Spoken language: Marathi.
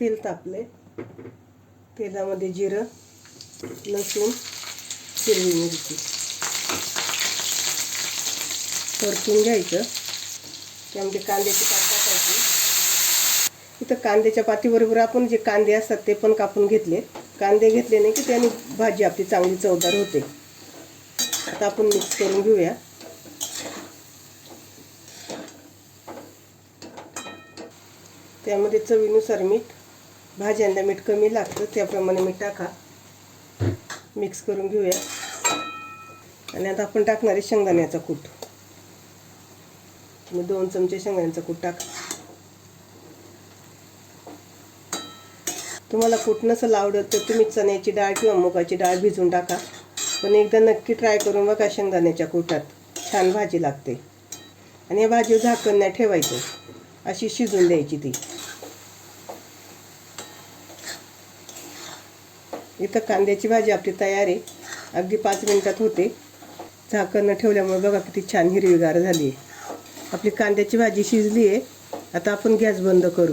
तेल तापले तेलामध्ये जिरं लसूण हिरवी मिरची. परतून घ्यायचं. त्यामध्ये कांद्याची पात टाकायची. इथं कांद्याच्या पातीबरोबर आपण जे कांदे असतात ते पण कापून घेतले. कांदे घेतले नाही की त्याने भाजी आपली चांगली चवदार होते. आता आपण मिक्स करून घेऊया. त्यामध्ये चवीनुसार मीठ भाज्यांना मीठ कमी लागतं त्याप्रमाणे मीठ टाका. मिक्स करून घेऊया. आणि आता आपण टाकणार आहे शेंगदाण्याचा कूट. तुम्ही दोन चमचे शेंगदाण्याचा कूट टाका. तुम्हाला कूट नसेल आवडत तर तुम्ही चण्याची डाळ किंवा मुगाची डाळ भिजवून टाका. पण एकदा नक्की ट्राय करून बघा शेंगदाण्याच्या कुटात. छान भाजी लागते. आणि या भाजी झाकण नाही ठेवायचं. अशी शिजून द्यायची ती. इथं कांद्याची भाजी आपली तयार आहे. अगदी पाच मिनिटात होते. झाकण न ठेवल्यामुळे बघा किती छान हिरवीगार झाली आहे. आपली कांद्याची भाजी शिजली आहे. आता आपण गॅस बंद करू.